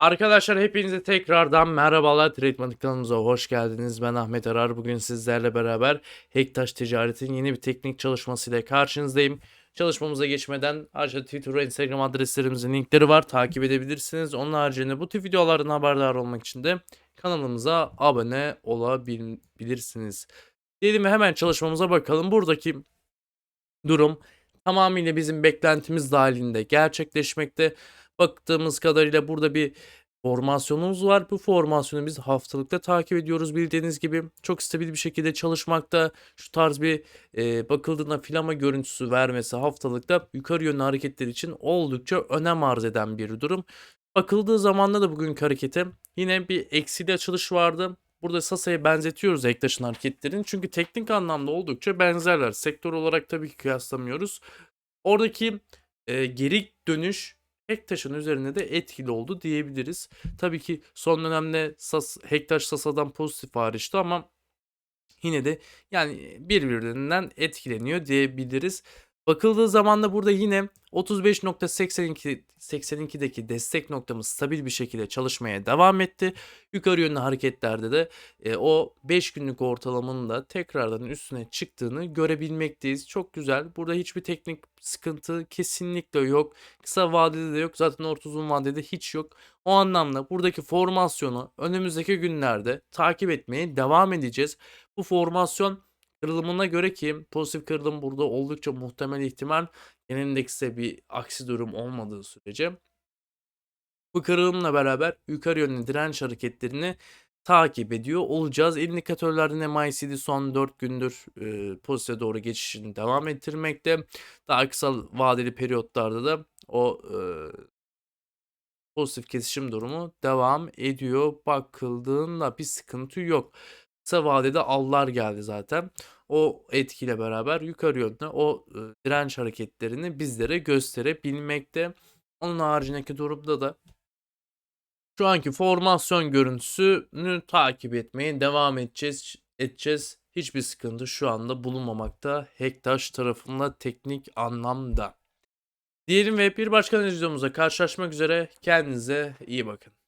Arkadaşlar hepinize tekrardan merhabalar. Tradement kanalımıza hoş geldiniz. Ben Ahmet Arar. Bugün sizlerle beraber Hektaş Ticaret'in yeni bir teknik çalışmasıyla karşınızdayım. Çalışmamıza geçmeden aşağıda Twitter ve Instagram adreslerimizin linkleri var. Takip edebilirsiniz. Onun haricinde bu tür videolardan haberdar olmak için de kanalımıza abone olabilirsiniz. Diyelim hemen çalışmamıza bakalım. Buradaki durum tamamıyla bizim beklentimiz dahilinde gerçekleşmekte. Baktığımız kadarıyla burada bir formasyonumuz var. Bu formasyonu biz haftalıkta takip ediyoruz bildiğiniz gibi. Çok stabil bir şekilde çalışmakta. Şu tarz bir e, bakıldığında filama görüntüsü vermesi haftalıkta yukarı yönlü hareketler için oldukça önem arz eden bir durum. Bakıldığı zamanda da bugünkü harekete yine bir eksili açılış vardı. Burada Sasa'ya benzetiyoruz Ektaş'ın hareketlerini. Çünkü teknik anlamda oldukça benzerler. Sektör olarak tabii ki kıyaslamıyoruz. Oradaki e, geri dönüş Hektaş'ın üzerine de etkili oldu diyebiliriz. Tabii ki son dönemde Sas, Hektaş Sasa'dan pozitif hariçti ama yine de yani birbirinden etkileniyor diyebiliriz. Bakıldığı zaman da burada yine 35.82 82'deki destek noktamız stabil bir şekilde çalışmaya devam etti. Yukarı yönlü hareketlerde de e, o 5 günlük ortalamanın da tekrardan üstüne çıktığını görebilmekteyiz. Çok güzel. Burada hiçbir teknik sıkıntı kesinlikle yok. Kısa vadede de yok. Zaten orta uzun vadede hiç yok. O anlamda buradaki formasyonu önümüzdeki günlerde takip etmeye devam edeceğiz. Bu formasyon kırılımına göre ki pozitif kırılım burada oldukça muhtemel ihtimal genel endekste bir aksi durum olmadığı sürece bu kırılımla beraber yukarı yönlü direnç hareketlerini takip ediyor olacağız. İndikatörlerden MACD son 4 gündür e, pozitife doğru geçişini devam ettirmekte. Daha kısa vadeli periyotlarda da o e, pozitif kesişim durumu devam ediyor. Bakıldığında bir sıkıntı yok. Kısa vadede allar geldi zaten. O etkiyle beraber yukarı yönde o direnç hareketlerini bizlere gösterebilmekte. Onun haricindeki durumda da şu anki formasyon görüntüsünü takip etmeye devam edeceğiz. edeceğiz. Hiçbir sıkıntı şu anda bulunmamakta Hektaş tarafında teknik anlamda. Diyelim ve bir başka videomuzda karşılaşmak üzere. Kendinize iyi bakın.